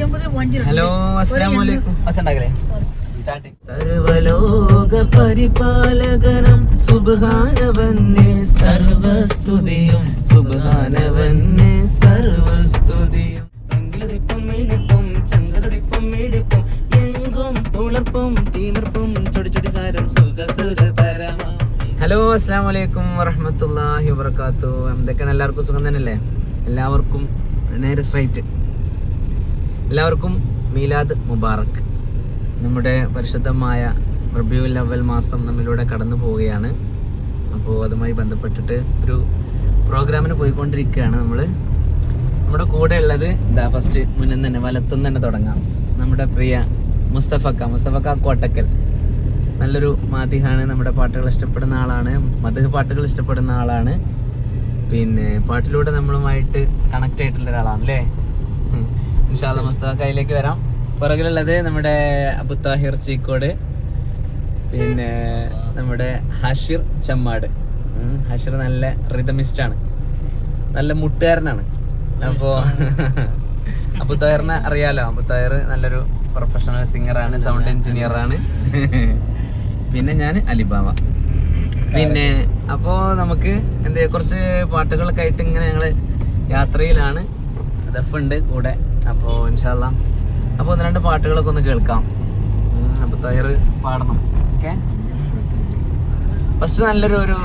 Hello സർവലോക പരിപാലകനം സുബാനവന്നെ സർവസ്തുതിയും. സുബാനവന്നെ സർവസ്തുതിയും. രംഗിലതിപ്പം മിടിപ്പും ചങ്കതുടിപ്പും മിടിപ്പും എങ്കും തുളർപ്പും തീമർപ്പും ചൊടി ചൊടി സാരം സുഖ സുഖതരമാ ഹലോ അസ്സാം വലൈക്കും വറഹമത്തല്ലാഹി വർക്കാത്തു എന്തൊക്കെയാണ്? എല്ലാവർക്കും സുഖം തന്നെയല്ലേ? എല്ലാവർക്കും നേരെ സ്ട്രൈറ്റ് എല്ലാവർക്കും മീലാദ് മുബാറക്. നമ്മുടെ പരിശുദ്ധമായ റബ്യൂ അവൽ മാസം നമ്മളിലൂടെ കടന്നു പോവുകയാണ്. അപ്പോൾ അതുമായി ബന്ധപ്പെട്ടിട്ട് ഒരു പ്രോഗ്രാമിന് പോയിക്കൊണ്ടിരിക്കുകയാണ് നമ്മൾ നമ്മുടെ കൂടെ ഉള്ളത് ഇതാ ഫസ്റ്റ് മുന്നിൽ തന്നെ വലത്തുനിന്ന് തന്നെ തുടങ്ങാം. നമ്മുടെ പ്രിയ മുസ്തഫക്ക മുസ്തഫക്ക കോട്ടക്കൽ. നല്ലൊരു മാതിഹാണ് നമ്മുടെ പാട്ടുകൾ ഇഷ്ടപ്പെടുന്ന ആളാണ് മധു പാട്ടുകൾ ഇഷ്ടപ്പെടുന്ന ആളാണ്. പിന്നെ പാട്ടിലൂടെ നമ്മളുമായിട്ട് കണക്ട് ആയിട്ടുള്ള ഒരാളാണ് അല്ലേ? ഇൻഷാല്ല മുസ്തഫ കയ്യിലേക്ക് വരാം. പുറകിലുള്ളത് നമ്മുടെ അബു താഹിർ ചീക്കോട് പിന്നെ നമ്മുടെ ഹഷിർ ചമ്മാട്. ഹഷിർ നല്ല റിതമിസ്റ്റ് ആണ്. നല്ല മുട്ടുകാരനാണ്. അപ്പോ അബു താഹിറിനെ അറിയാലോ. അബു താഹിർ നല്ലൊരു പ്രൊഫഷണൽ സിംഗറാണ് സൗണ്ട് എഞ്ചിനീയർ ആണ്. പിന്നെ ഞാൻ അലിബാബ പിന്നെ അപ്പോ നമുക്ക് എന്താ കുറച്ച് പാട്ടുകളൊക്കെ ആയിട്ട് ഇങ്ങനെ ഞങ്ങൾ യാത്രയിലാണ്. ദഫ് ഉണ്ട് കൂടെ അപ്പോൾ ഇൻഷാല്ല അപ്പോൾ ഒന്ന് രണ്ട് പാട്ടുകളൊക്കെ ഒന്ന് കേൾക്കാം. അപ്പോൾ തയർ പാടണം. ഓക്കെ? ഫസ്റ്റ് നല്ലൊരു ഒരു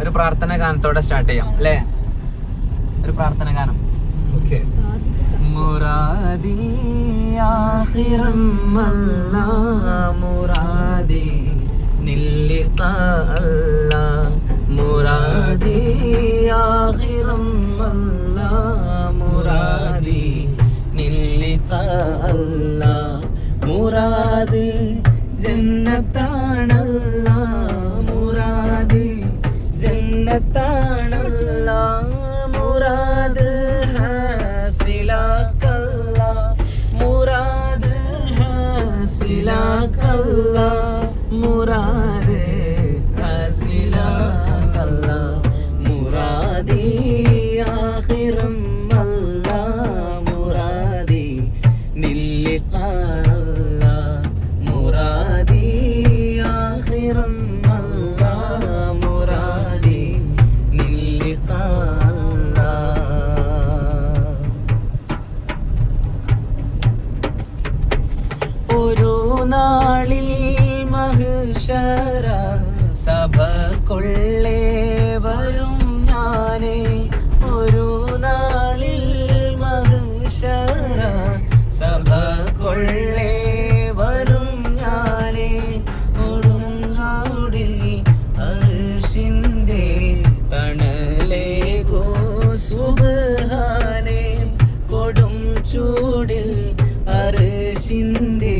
ഒരു പ്രാർത്ഥന ഗാനത്തോടെ സ്റ്റാർട്ട് ചെയ്യാം അല്ലേ? ഒരു പ്രാർത്ഥന ഗാനം. ഓക്കെ. മുറാദി ആഖിറം മുറാദി മുറാദി ആഖിറം അല്ലാ മുറാദി നില്ലിഖ അല്ലാ മുറാദ് ജന്നത്താണല്ല മുറാദ് ജന്നത്താണല്ല മുറാദ് ഹാസിലാക്കല്ല മുറാദ് ഹാസിലാക്കല്ല കൊള്ളേ വരും ഞാനേ. ഒരു നാളിൽ മഹിഷറ സഭ കൊള്ളേ വരും ഞാനേ. ഒടുങ്ങാടിൽ അർഷിന്റെ തണലേ ഗോ സുബഹാനേ. കൊടും ചൂടിൽ അർഷിന്റെ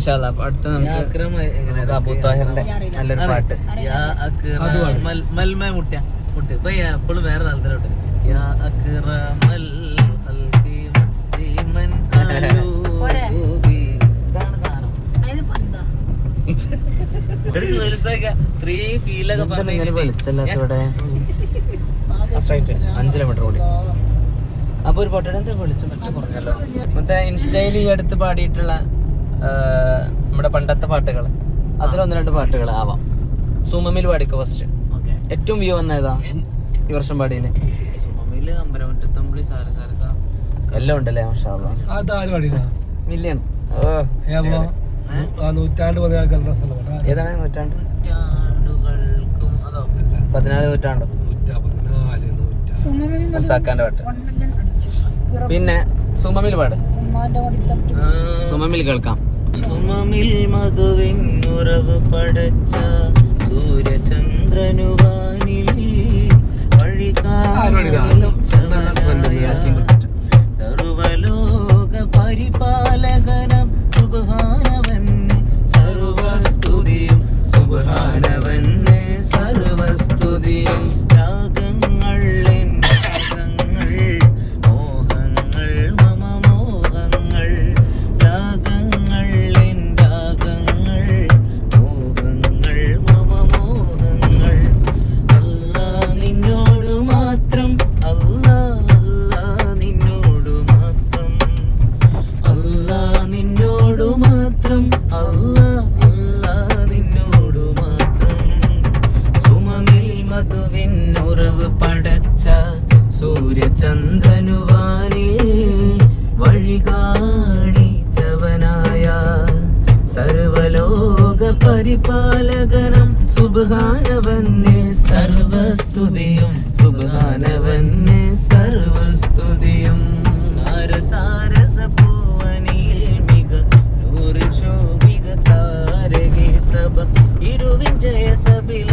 ഇൻഷാല്ലാ അപ്പൊ അടുത്ത നമുക്ക് അബൂ താഹിറിന്റെ നല്ലൊരു പാട്ട്. മൽമ മുട്ട മുട്ട്. ഇപ്പൊ എപ്പോഴും വേറെ താല്പര്യമുണ്ട്. അഞ്ച് കിലോമീറ്റർ ഓടി. അപ്പൊ ഒരു പാട്ട് എന്താ വെളിച്ചം? പറ്റും കുറഞ്ഞല്ലോ. മറ്റേ ഇൻസ്റ്റയിൽ ഈ അടുത്ത് പാടിയിട്ടുള്ള നമ്മുടെ പണ്ടത്തെ പാട്ടുകൾ അതിലൊന്ന് രണ്ട് പാട്ടുകൾ ആവാം. സുമമിൽ പാടിക്കോ ഫസ്റ്റ് ഓക്കെ. ഏറ്റവും വ്യൂ വന്ന ഏതാ? ഈ വർഷം പാടിയില്ലേ സാരസ എല്ലാം ഉണ്ടല്ലേ മില്യൺ. നൂറ്റാണ്ട് ഏതാണ് പതിനാല് മുസാക്കാന്റെ പാട്ട്. പിന്നെ സുമമിൽ പാട്. സുമമിൽ കേൾക്കാം. സുമമിൽ മധുവിനുറവ് പടച്ച സൂര്യചന്ദ്രനുവാനിൽ? വഴികാലും തന്നെ സർവസ്തുതിയും. സാരസ മിക നൂറിൽ ശോഭിക താരകേ സഭ ഇരുവിൻ ജയസബില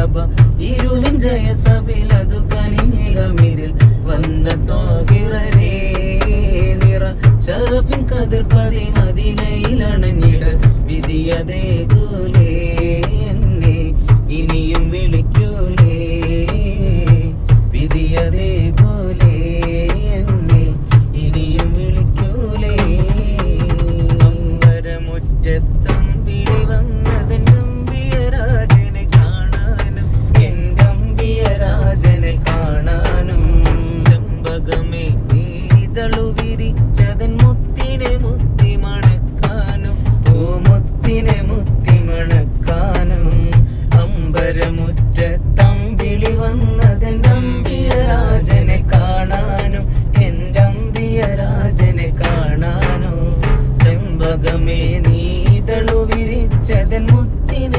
സഭ. ഇരുളിൻ ജയസഭയിൽ അതു കനിഞ്ഞികമിതിൽ വന്ന തോകിറേ നിറ. ഷറഫിൻ കതിർപ്പതി muttin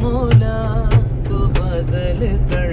കമൂല തുഫസൽ കൾ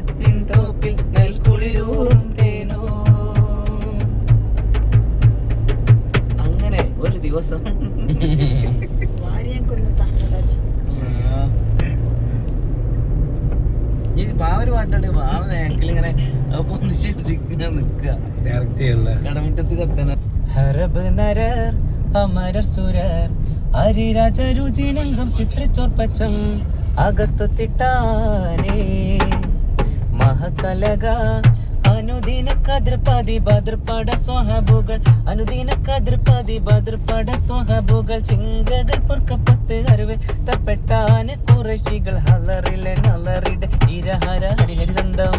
ഓണത്തിൻ തോപ്പിൽ നെൽക്കുളിരൂറും തേനോ. അങ്ങനെ ഒരു ദിവസം. ഈ മാവ പാട്ടുണ്ട്. മാവ നേക്കിലിങ്ങനെ പൊന്നിച്ചിട്ട് നിൽക്കുക ഡയറക്റ്റ് കടമുറ്റത്ത് കത്തന ഹരബ് നരർ അമരർ സുരർ അരിരാജ രുചിരംഗം ചിത്രച്ചോർപ്പച്ചം അകത്തെത്തിട്ടാനേ മഹകലക അനുദിന കതിർപതി ഭദ്രപട സ്വഹബുകൾ. അനുദിന കതിർപതി ഭദ്രപട സ്വഹബുകൾ. ചിങ്കകൾ പൊറുക്കപ്പത്ത് അറിവ് തപ്പെട്ടാന് കുറശികൾ ഹലറിലെ നലറിട ഇരഹര ഹരിഹരിദന്തം.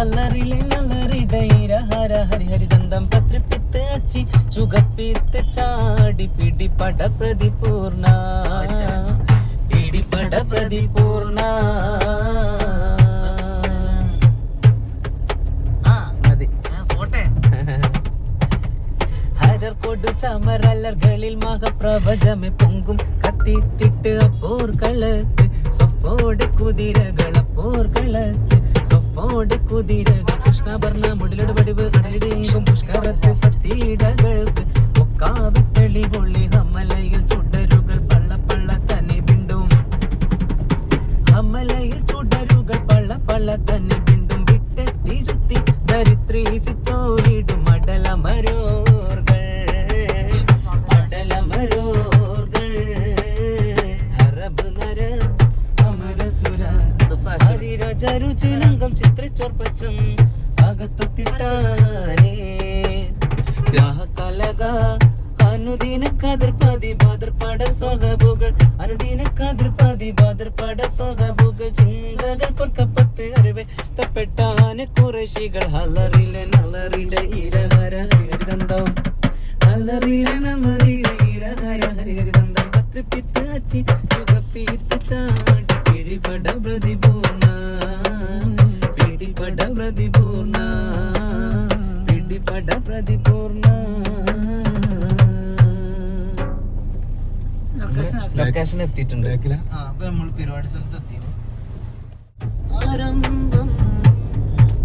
അലറിലെ നലറിട ഇരഹര ഹരിഹരിദന്തം. പത്രിപ്പിത്ത് അച്ചി ചുകപ്പിത്ത് ചാടി പിടിപട പ്രതിപൂർണ പിടിപട പ്രതിപൂർണ ചമരലർകളിൽ മഹപ്രവചമെ പൊങ്കും. കത്തിത്തിട്ട് അപ്പോർകളത്ത് സൊഫോട് കുതിരകൾ അപ്പോർകളത്ത് സൊഫോട് കുതിരകൾ. குதிரைகள் கிருஷ்ணபர்ண முடிலடு வடிவு அடைது எங்கும் புஷ்கரத்து പൊള്ളി ഹമ്മലയിൽ ചുടരുകൾ പള്ള சுடருகள் பள்ள பள்ள അമലയിൽ ചുടരുകൾ പള്ള சுடருகள் பள்ள பள்ள വിട്ടെത്തി ചിത്രച്ചോർപ്പച്ചം അകത്തൊത്തിട്ടാനേ ത്യാഹകലക അനുദിന കതിർപ്പതി ഭദ്രപട സ്വകബുകൾ അനുദിന കതിർപ്പതി ഭദ്രപട സ്വകബുകൾ ചിന്തകൾ പൊർക്കപ്പത്ത് അറിവ് തപ്പെട്ടാന് കുറശികൾ. ഹലറിലെ നലറിലെ ഇരഹര ഹരിഹരിദന്തം. ഹലറിലെ നലറിലെ ഇരഹര ഹരിഹരിദന്തം. പത്രിപ്പിത്ത് അച്ചി ചുകപ്പിത്ത് ചാടി പിടിപട പ്രതിപൂർണ. പിടിപട പ്രതിപൂർണ. പിടിപട പ്രതിപൂർണ. ലൊക്കേഷൻ എത്തിയിട്ടുണ്ട്. ആ അപ്പൊ നമ്മൾ പരിപാടി സ്ഥലത്ത് എത്തിയത് ആരംഭം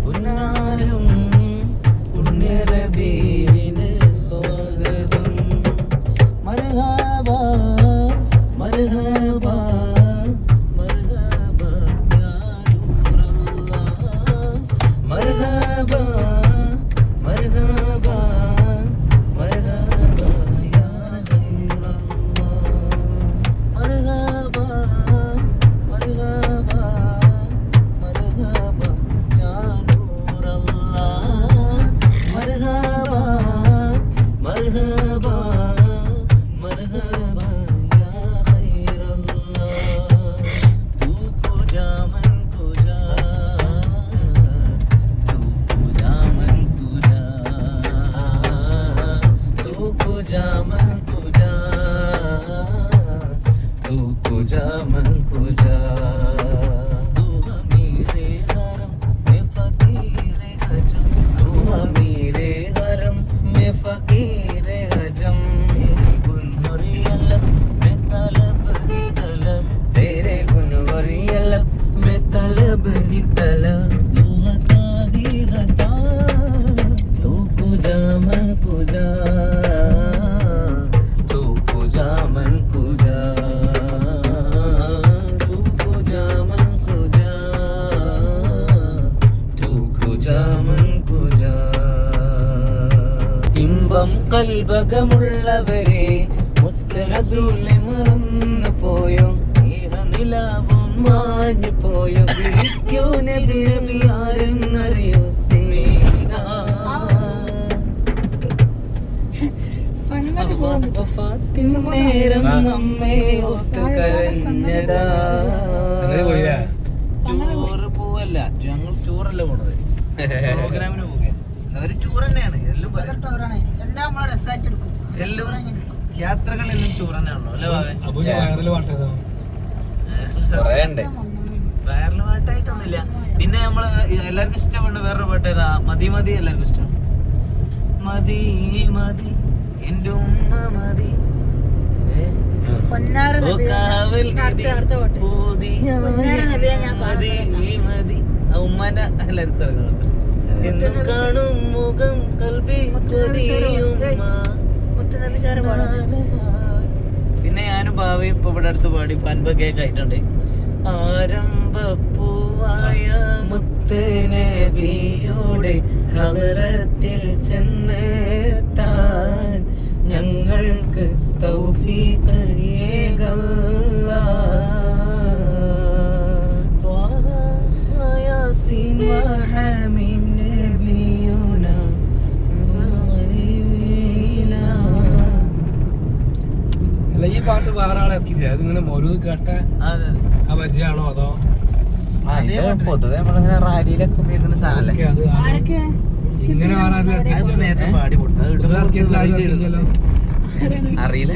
ഉന്നാരം breathing. പോയി. ടൂറ് പോവല്ല. ഞങ്ങൾ ടൂറല്ല പോണത്. പ്രോഗ്രാമിന് പോവുക ഒരു ടൂർ തന്നെയാണ്. എല്ലാം. എല്ലാം. യാത്രകളെല്ലാം ടൂർ തന്നെയാണല്ലോ അല്ലേ വയറിൽ പാട്ടായിട്ടൊന്നുമില്ല. പിന്നെ നമ്മൾ എല്ലാവർക്കും ഇഷ്ടപ്പെട്ട വേറൊരു പാട്ട് ഏതാ? മതി മതി എല്ലാവർക്കും ഇഷ്ടം. മതി മതി എന്റെ ഉമ്മ മതി. ഏ? കാണും മുഖം പിന്നെ ഞാനും ഭാവി ഇപ്പൊ ഇവിടെ അടുത്ത് പാടി. പൻപ കേക്ക് ആയിട്ടുണ്ട്. ആരംഭപ്പൂവായ മുത്തനബിയുടെ കളറത്തിൽ ചെന്നെത്താൻ ഞങ്ങൾക്ക് തൗഫീഖ് പാട്ട് വേറെ ആളെ ഇറക്കിയില്ല അതിങ്ങനെ മൗലൂദ് കേട്ട പരിചയമാണോ അതോ? പൊതുവെ നമ്മളിങ്ങനെ റാലിയിലൊക്കെ അറിയില്ല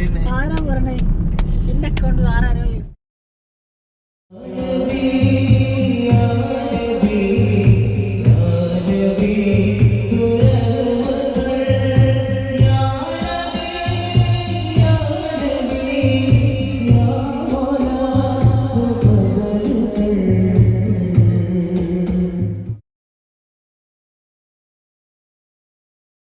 എന്റെ അക്കൗണ്ട് വേറെ ആരോ